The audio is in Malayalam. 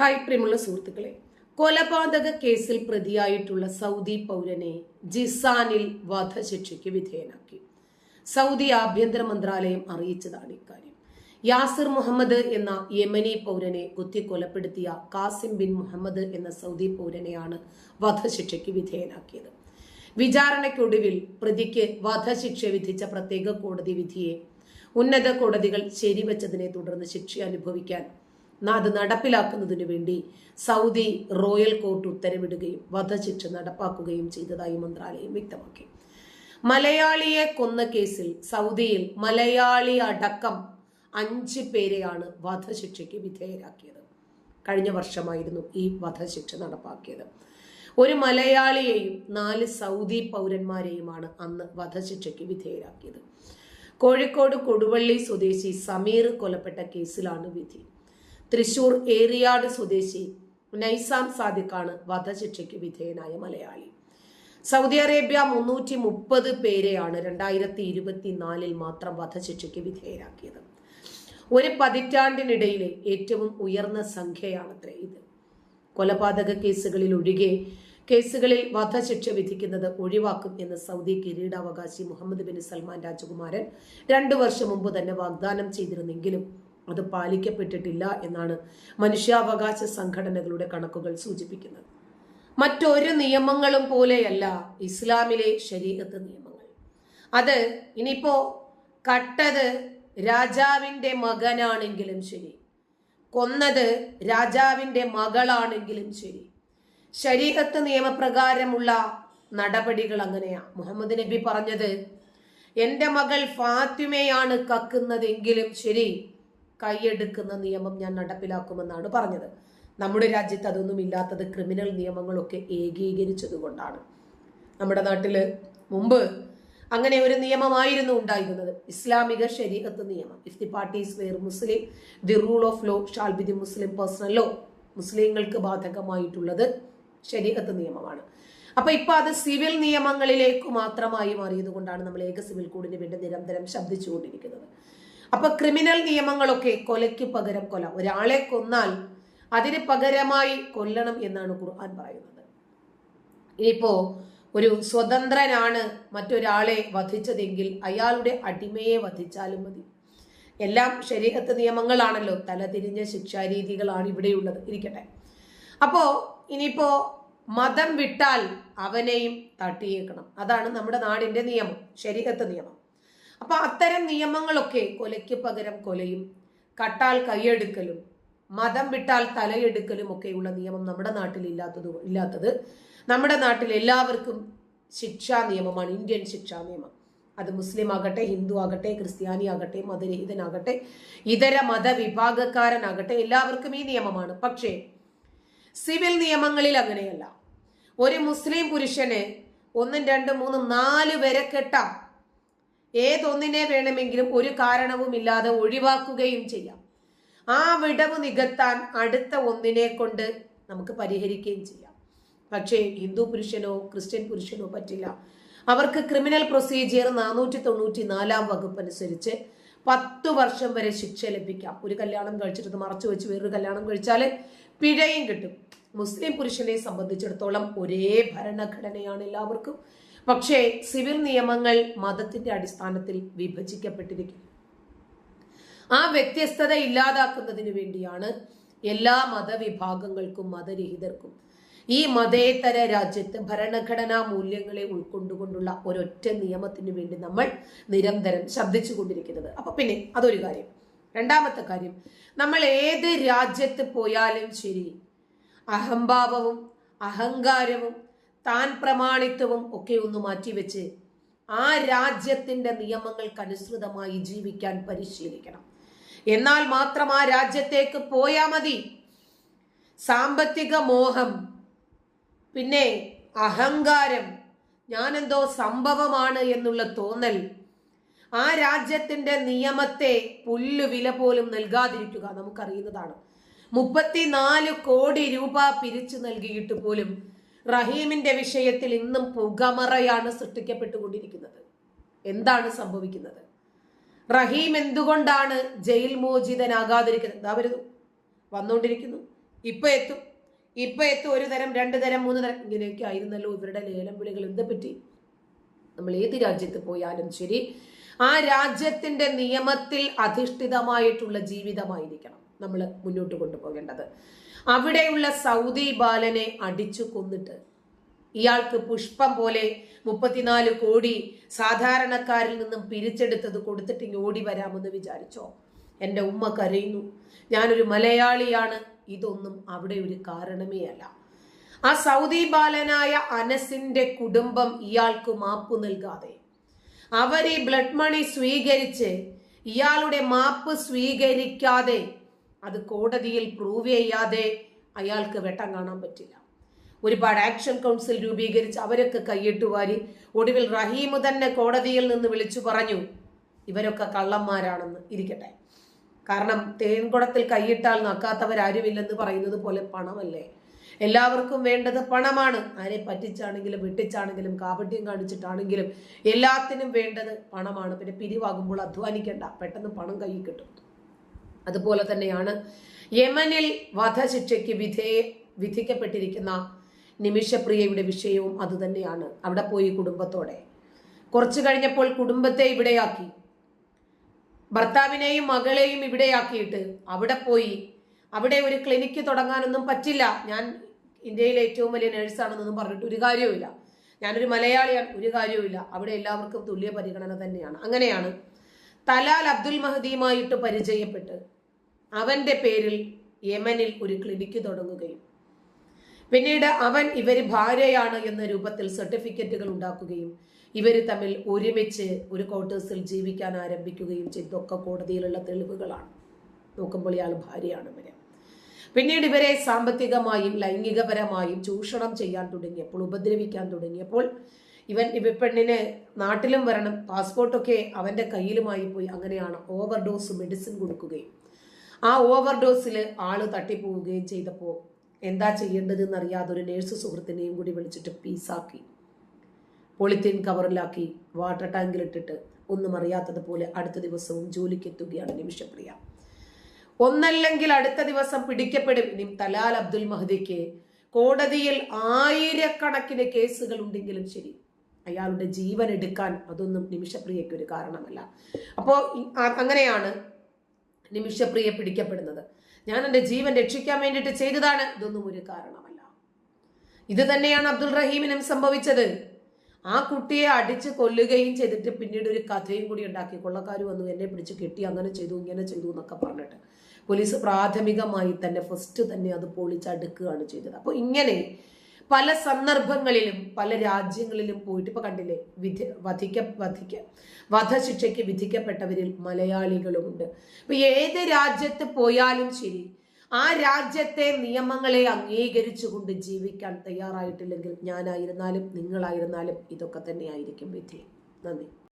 ഹായ് പ്രിയമുള്ള സുഹൃത്തുക്കളെ. കൊലപാതക കേസിൽ പ്രതിയായിട്ടുള്ള സൗദി പൗരനെ ജിസാനിൽ വധശിക്ഷയ്ക്ക് വിധേയനാക്കി. സൗദി ആഭ്യന്തര മന്ത്രാലയം അറിയിച്ചതാണ് ഇക്കാര്യം. യാസിർ മുഹമ്മദ് എന്ന യമനി പൗരനെ കുത്തിക്കൊലപ്പെടുത്തിയ കാസിം ബിൻ മുഹമ്മദ് എന്ന സൗദി പൗരനെയാണ് വധശിക്ഷയ്ക്ക് വിധേയനാക്കിയത്. വിചാരണയ്ക്കൊടുവിൽ പ്രതിക്ക് വധശിക്ഷ വിധിച്ച പ്രത്യേക കോടതി വിധിയെ ഉന്നത കോടതികൾ ശരിവച്ചതിനെ തുടർന്ന് ശിക്ഷ അനുഭവിക്കാൻ അത് നടപ്പിലാക്കുന്നതിനു വേണ്ടി സൗദി റോയൽ കോർട്ട് ഉത്തരവിടുകയും വധശിക്ഷ നടപ്പാക്കുകയും ചെയ്തതായി മന്ത്രാലയം വ്യക്തമാക്കി. മലയാളിയെ കൊന്ന കേസിൽ സൗദിയിൽ മലയാളി അടക്കം അഞ്ച് പേരെയാണ് വധശിക്ഷയ്ക്ക് വിധേയരാക്കിയത്. കഴിഞ്ഞ വർഷമായിരുന്നു ഈ വധശിക്ഷ നടപ്പാക്കിയത്. ഒരു മലയാളിയെയും നാല് സൗദി പൗരന്മാരെയുമാണ് അന്ന് വധശിക്ഷയ്ക്ക് വിധേയരാക്കിയത്. കോഴിക്കോട് കൊടുവള്ളി സ്വദേശി സമീർ കൊലപ്പെട്ട കേസിലാണ് വിധി. തൃശൂർ ഏറിയാട് സ്വദേശി നൈസാം സാദിഖാണ് വധശിക്ഷയ്ക്ക് വിധേയനായ മലയാളി. സൗദി അറേബ്യ മുന്നൂറ്റി മുപ്പത് പേരെയാണ് രണ്ടായിരത്തി ഇരുപത്തിനാലിൽ മാത്രം വധശിക്ഷയ്ക്ക് വിധേയരാക്കിയത്. ഒരു പതിറ്റാണ്ടിനിടയിലെ ഏറ്റവും ഉയർന്ന സംഖ്യയാണത്രേ ഇത്. കൊലപാതക കേസുകളിൽ ഒഴികെ കേസുകളിൽ വധശിക്ഷ വിധിക്കുന്നത് ഒഴിവാക്കും എന്ന് സൗദി കിരീടാവകാശി മുഹമ്മദ് ബിൻ സൽമാൻ രാജകുമാരൻ രണ്ടു വർഷം മുമ്പ് തന്നെ വാഗ്ദാനം ചെയ്തിരുന്നെങ്കിലും അത് പാലിക്കപ്പെട്ടിട്ടില്ല എന്നാണ് മനുഷ്യാവകാശ സംഘടനകളുടെ കണക്കുകൾ സൂചിപ്പിക്കുന്നത്. മറ്റൊരു നിയമങ്ങളും പോലെയല്ല ഇസ്ലാമിലെ ശരീരത്ത് നിയമങ്ങൾ. അത് ഇനിയിപ്പോ കട്ടത് രാജാവിന്റെ മകനാണെങ്കിലും ശരി കൊന്നത് രാജാവിന്റെ മകളാണെങ്കിലും ശരി ശരീരത്ത് നിയമപ്രകാരമുള്ള നടപടികൾ അങ്ങനെയാ. മുഹമ്മദ് നബി പറഞ്ഞത് എന്റെ മകൾ ഫാത്തിമയാണ് കക്കുന്നതെങ്കിലും ശരി കൈയെടുക്കുന്ന നിയമം ഞാൻ നടപ്പിലാക്കുമെന്നാണ് പറഞ്ഞത്. നമ്മുടെ രാജ്യത്ത് അതൊന്നും ഇല്ലാത്തത് ക്രിമിനൽ നിയമങ്ങളൊക്കെ ഏകീകരിച്ചത് കൊണ്ടാണ് നമ്മുടെ നാട്ടിൽ മുമ്പ് അങ്ങനെ ഒരു നിയമമായിരുന്നു ഉണ്ടായിരുന്നത്. ഇസ്ലാമിക ശരീഅത്ത് നിയമം. If the parties were Muslim. The rule of law shall be the Muslim personal law. മുസ്ലിങ്ങൾക്ക് ബാധകമായിട്ടുള്ളത് ശരീഅത്ത് നിയമമാണ്. അപ്പൊ ഇപ്പൊ അത് സിവിൽ നിയമങ്ങളിലേക്ക് മാത്രമായി മാറിയത് കൊണ്ടാണ് നമ്മൾ ഏക സിവിൽ കോഡിന് വേണ്ടി നിരന്തരം ശബ്ദിച്ചുകൊണ്ടിരിക്കുന്നത്. അപ്പൊ ക്രിമിനൽ നിയമങ്ങളൊക്കെ കൊലയ്ക്ക് പകരം കൊല. ഒരാളെ കൊന്നാൽ അതിന് പകരമായി കൊല്ലണം എന്നാണ് ഖുർആൻ പറയുന്നത്. ഇനിയിപ്പോ ഒരു സ്വതന്ത്രനാണ് മറ്റൊരാളെ വധിച്ചതെങ്കിൽ അയാളുടെ അടിമയെ വധിച്ചാലും മതി. എല്ലാം ശരീരത്ത് നിയമങ്ങളാണല്ലോ. തലതിരിഞ്ഞ ശിക്ഷാരീതികളാണ് ഇവിടെയുള്ളത്. ഇരിക്കട്ടെ. അപ്പോ ഇനിയിപ്പോ മതം വിട്ടാൽ അവനെയും തട്ടിയേക്കണം. അതാണ് നമ്മുടെ നാടിന്റെ നിയമം. ശരീരത്ത് നിയമം. അപ്പൊ അത്തരം നിയമങ്ങളൊക്കെ കൊലയ്ക്ക് പകരം കൊലയും കട്ടാൽ കൈയെടുക്കലും മതം വിട്ടാൽ തലയെടുക്കലും ഒക്കെയുള്ള നിയമം നമ്മുടെ നാട്ടിൽ ഇല്ലാത്തത് ഇല്ലാത്തത് നമ്മുടെ നാട്ടിൽ എല്ലാവർക്കും ശിക്ഷാ നിയമമാണ് ഇന്ത്യൻ ശിക്ഷാ നിയമം. അത് മുസ്ലിം ആകട്ടെ ഹിന്ദു ആകട്ടെ ക്രിസ്ത്യാനി ആകട്ടെ മതരഹിതനാകട്ടെ ഇതര മതവിഭാഗക്കാരനാകട്ടെ എല്ലാവർക്കും ഈ നിയമമാണ്. പക്ഷേ സിവിൽ നിയമങ്ങളിൽ അങ്ങനെയല്ല. ഒരു മുസ്ലിം പുരുഷന് ഒന്നും രണ്ടും മൂന്നും നാല് വരെ കെട്ടാം. ഏതൊന്നിനെ വേണമെങ്കിലും ഒരു കാരണവുമില്ലാതെ ഒഴിവാക്കുകയും ചെയ്യാം. ആ വിടവ് നികത്താൻ അടുത്ത ഒന്നിനെ കൊണ്ട് നമുക്ക് പരിഹരിക്കുകയും ചെയ്യാം. പക്ഷേ ഹിന്ദു പുരുഷനോ ക്രിസ്ത്യൻ പുരുഷനോ പറ്റില്ല. അവർക്ക് ക്രിമിനൽ പ്രൊസീജിയർ നാനൂറ്റി തൊണ്ണൂറ്റി നാലാം വകുപ്പ് അനുസരിച്ച് പത്ത് വർഷം വരെ ശിക്ഷ ലഭിക്കാം. ഒരു കല്യാണം കഴിച്ചിട്ട് മറച്ചു വെച്ച് വേറൊരു കല്യാണം കഴിച്ചാൽ പിഴയും കിട്ടും. മുസ്ലിം പുരുഷനെ സംബന്ധിച്ചിടത്തോളം ഒരേ ഭരണഘടനയാണ് എല്ലാവർക്കും. പക്ഷേ സിവിൽ നിയമങ്ങൾ മതത്തിന്റെ അടിസ്ഥാനത്തിൽ വിഭജിക്കപ്പെട്ടിരിക്കുന്നു. ആ വ്യത്യസ്തത ഇല്ലാതാക്കുന്നതിന് വേണ്ടിയാണ് എല്ലാ മതവിഭാഗങ്ങൾക്കും മതരഹിതർക്കും ഈ മതേതര രാജ്യത്ത് ഭരണഘടനാ മൂല്യങ്ങളെ ഉൾക്കൊണ്ടുകൊണ്ടുള്ള ഒരൊറ്റ നിയമത്തിന് വേണ്ടി നമ്മൾ നിരന്തരം ശബ്ദിച്ചു കൊണ്ടിരിക്കുന്നത് അപ്പൊ പിന്നെ അതൊരു കാര്യം. രണ്ടാമത്തെ കാര്യം നമ്മൾ ഏത് രാജ്യത്ത് പോയാലും ശരി അഹംഭാവവും അഹങ്കാരവും താൻ പ്രമാണിത്വവും ഒക്കെ ഒന്ന് മാറ്റിവെച്ച് ആ രാജ്യത്തിന്റെ നിയമങ്ങൾക്കനുസൃതമായി ജീവിക്കാൻ പരിശീലിക്കണം. എന്നാൽ മാത്രം ആ രാജ്യത്തേക്ക് പോയാൽ മതി. സാമ്പത്തിക മോഹം പിന്നെ അഹങ്കാരം ഞാനെന്തോ സംഭവമാണ് എന്നുള്ള തോന്നൽ ആ രാജ്യത്തിന്റെ നിയമത്തെ പുല്ല് വില പോലും നൽകാതിരിക്കുക നമുക്കറിയുന്നതാണ്. മുപ്പത്തിനാല് കോടി രൂപ പിരിച്ചു നൽകിയിട്ട് പോലും റഹീമിന്റെ വിഷയത്തിൽ ഇന്നും പുകമറയാണ് സൃഷ്ടിക്കപ്പെട്ടുകൊണ്ടിരിക്കുന്നത്. എന്താണ് സംഭവിക്കുന്നത്? റഹീം എന്തുകൊണ്ടാണ് ജയിൽ മോചിതനാകാതിരിക്കുന്നത്? അവർ വന്നുകൊണ്ടിരിക്കുന്നു ഇപ്പൊ എത്തും. ഇപ്പൊ എത്തും. ഒരു തരം രണ്ട് തരം മൂന്ന് തരം. ഇങ്ങനെയൊക്കെ ആയിരുന്നല്ലോ ഇവരുടെ ലേലം വിളികൾ എന്താ പറ്റി? നമ്മൾ ഏത് രാജ്യത്ത് പോയാലും ശരി ആ രാജ്യത്തിന്റെ നിയമത്തിൽ അധിഷ്ഠിതമായിട്ടുള്ള ജീവിതമായിരിക്കണം. നമ്മൾ മുന്നോട്ട് കൊണ്ടുപോകേണ്ടത്. അവിടെയുള്ള സൗദി ബാലനെ അടിച്ചു കൊന്നിട്ട് ഇയാൾക്ക് പുഷ്പം പോലെ മുപ്പത്തിനാല് കോടി സാധാരണക്കാരിൽ നിന്നും പിരിച്ചെടുത്തത് കൊടുത്തിട്ട് ഓടി വരാമെന്ന് വിചാരിച്ചോ? എന്റെ ഉമ്മ കരയുന്നു. ഞാനൊരു മലയാളിയാണ്. ഇതൊന്നും അവിടെ ഒരു കാരണമേ അല്ല. ആ സൗദി ബാലനായ അനസിന്റെ കുടുംബം ഇയാൾക്ക് മാപ്പ് നൽകാതെ. അവർ ഈ ബ്ലഡ് മണി സ്വീകരിച്ച് ഇയാളുടെ മാപ്പ് സ്വീകരിക്കാതെ അത് കോടതിയിൽ പ്രൂവ് ചെയ്യാതെ അയാൾക്ക് വെട്ടം കാണാൻ പറ്റില്ല. ഒരുപാട് ആക്ഷൻ കൗൺസിൽ രൂപീകരിച്ച് അവരൊക്കെ കൈയിട്ട് വാരി ഒടുവിൽ റഹീം തന്നെ കോടതിയിൽ നിന്ന് വിളിച്ചു പറഞ്ഞു ഇവരൊക്കെ കള്ളന്മാരാണെന്ന് ഇരിക്കട്ടെ. കാരണം തേൻകുടത്തിൽ കൈയിട്ടാൽ നക്കാത്തവരാരുമില്ലെന്ന് പറയുന്നത് പോലെ പണമല്ലേ? എല്ലാവർക്കും വേണ്ടത് പണമാണ്. ആരെ പറ്റിച്ചാണെങ്കിലും വെട്ടിച്ചാണെങ്കിലും കാപട്യം കാണിച്ചിട്ടാണെങ്കിലും എല്ലാത്തിനും വേണ്ടത് പണമാണ്. പിന്നെ പിരിവാകുമ്പോൾ അധ്വാനിക്കേണ്ട. പെട്ടെന്ന് പണം കയ്യിൽ കിട്ടും. അതുപോലെ തന്നെയാണ് യമനിൽ വധശിക്ഷയ്ക്ക് വിധേയ വിധിക്കപ്പെട്ടിരിക്കുന്ന നിമിഷപ്രിയയുടെ വിഷയവും അതുതന്നെയാണ് അവിടെ പോയി കുടുംബത്തോടെ. കുറച്ചു കഴിഞ്ഞപ്പോൾ കുടുംബത്തെ ഇവിടെയാക്കി. ഭർത്താവിനെയും മകളെയും ഇവിടെയാക്കിയിട്ട് അവിടെ പോയി. അവിടെ ഒരു ക്ലിനിക്ക് തുടങ്ങാനൊന്നും പറ്റില്ല. ഞാൻ ഇന്ത്യയിലെ ഏറ്റവും വലിയ നേഴ്സാണെന്നൊന്നും പറഞ്ഞിട്ട് ഒരു കാര്യവുമില്ല. ഞാനൊരു മലയാളിയാണ്. ഒരു കാര്യവുമില്ല. അവിടെ എല്ലാവർക്കും തുല്യ പരിഗണന തന്നെയാണ്. അങ്ങനെയാണ് തലാൽ അബ്ദുൽ മഹദിയുമായിട്ട് പരിചയപ്പെട്ട് അവന്റെ പേരിൽ യമനിൽ ഒരു ക്ലിനിക്ക് തുടങ്ങുകയും. പിന്നീട് അവൻ ഇവർ ഭാര്യയാണ് എന്ന രൂപത്തിൽ സർട്ടിഫിക്കറ്റുകൾ ഉണ്ടാക്കുകയും ഇവർ തമ്മിൽ ഒരുമിച്ച് ഒരു ക്വാർട്ടേഴ്സിൽ ജീവിക്കാൻ ആരംഭിക്കുകയും ചെയ്തൊക്കെ കോടതിയിലുള്ള തെളിവുകളാണ്. നോക്കുമ്പോൾ ഇയാൾ ഭാര്യയാണ് ഇവരെ. പിന്നീട് ഇവരെ സാമ്പത്തികമായും ലൈംഗികപരമായും ചൂഷണം ചെയ്യാൻ തുടങ്ങിയപ്പോൾ ഉപദ്രവിക്കാൻ തുടങ്ങിയപ്പോൾ ഇവൻ ഇവ പെണ്ണിന് നാട്ടിലും വരണം. പാസ്പോർട്ടൊക്കെ അവന്റെ കയ്യിലുമായി പോയി. അങ്ങനെയാണ് ഓവർഡോസ് മെഡിസിൻ കൊടുക്കുകയും ആ ഓവർഡോസിൽ ആൾ തട്ടിപ്പോവുകയും ചെയ്തപ്പോൾ എന്താ ചെയ്യേണ്ടതെന്ന് അറിയാതെ ഒരു നേഴ്സ് സുഹൃത്തിനെയും കൂടി വിളിച്ചിട്ട് പീസാക്കി പൊളിത്തീൻ കവറിലാക്കി വാട്ടർ ടാങ്കിലിട്ടിട്ട് ഒന്നും അറിയാത്തതുപോലെ അടുത്ത ദിവസവും ജോലിക്ക് എത്തുകയാണ് നിമിഷപ്രിയ. ഒന്നല്ലെങ്കിൽ അടുത്ത ദിവസം പിടിക്കപ്പെടും. ഇനി തലാൽ അബ്ദുൽ മഹദിക്ക് കോടതിയിൽ ആയിരക്കണക്കിന് കേസുകൾ ഉണ്ടെങ്കിലും ശരി. അയാളുടെ ജീവൻ എടുക്കാൻ അതൊന്നും നിമിഷപ്രിയയ്ക്ക് ഒരു കാരണമല്ല അപ്പോൾ അങ്ങനെയാണ് നിമിഷപ്രിയ പിടിക്കപ്പെടുന്നത്. ഞാൻ എന്റെ ജീവൻ രക്ഷിക്കാൻ വേണ്ടിയിട്ട് ചെയ്തതാണ്. ഇതൊന്നും ഒരു കാരണമല്ല. ഇത് തന്നെയാണ് അബ്ദുൾ റഹീമിനും സംഭവിച്ചത്. ആ കുട്ടിയെ അടിച്ച് കൊല്ലുകയും ചെയ്തിട്ട് പിന്നീട് ഒരു കഥയും കൂടി ഉണ്ടാക്കി. കൊള്ളക്കാർ വന്നു എന്നെ പിടിച്ച് കെട്ടി അങ്ങനെ ചെയ്തു ഇങ്ങനെ ചെയ്തു എന്നൊക്കെ പറഞ്ഞിട്ട്. പോലീസ് പ്രാഥമികമായി തന്നെ ഫസ്റ്റ് തന്നെ അത് പൊളിച്ചടുക്കുകയാണ് ചെയ്തത്. അപ്പോൾ ഇങ്ങനെ പല സന്ദർഭങ്ങളിലും പല രാജ്യങ്ങളിലും പോയിട്ട് ഇപ്പൊ കണ്ടില്ലേ വിധി വധിക്ക വധിക്ക വധശിക്ഷയ്ക്ക് വിധിക്കപ്പെട്ടവരിൽ മലയാളികളുമുണ്ട് ഇപ്പൊ ഏത് രാജ്യത്ത് പോയാലും ശരി ആ രാജ്യത്തെ നിയമങ്ങളെ അംഗീകരിച്ചുകൊണ്ട് ജീവിക്കാൻ തയ്യാറായിട്ടില്ലെങ്കിൽ ഞാനായിരുന്നാലും നിങ്ങളായിരുന്നാലും ഇതൊക്കെ തന്നെയായിരിക്കും വിധി. നന്ദി.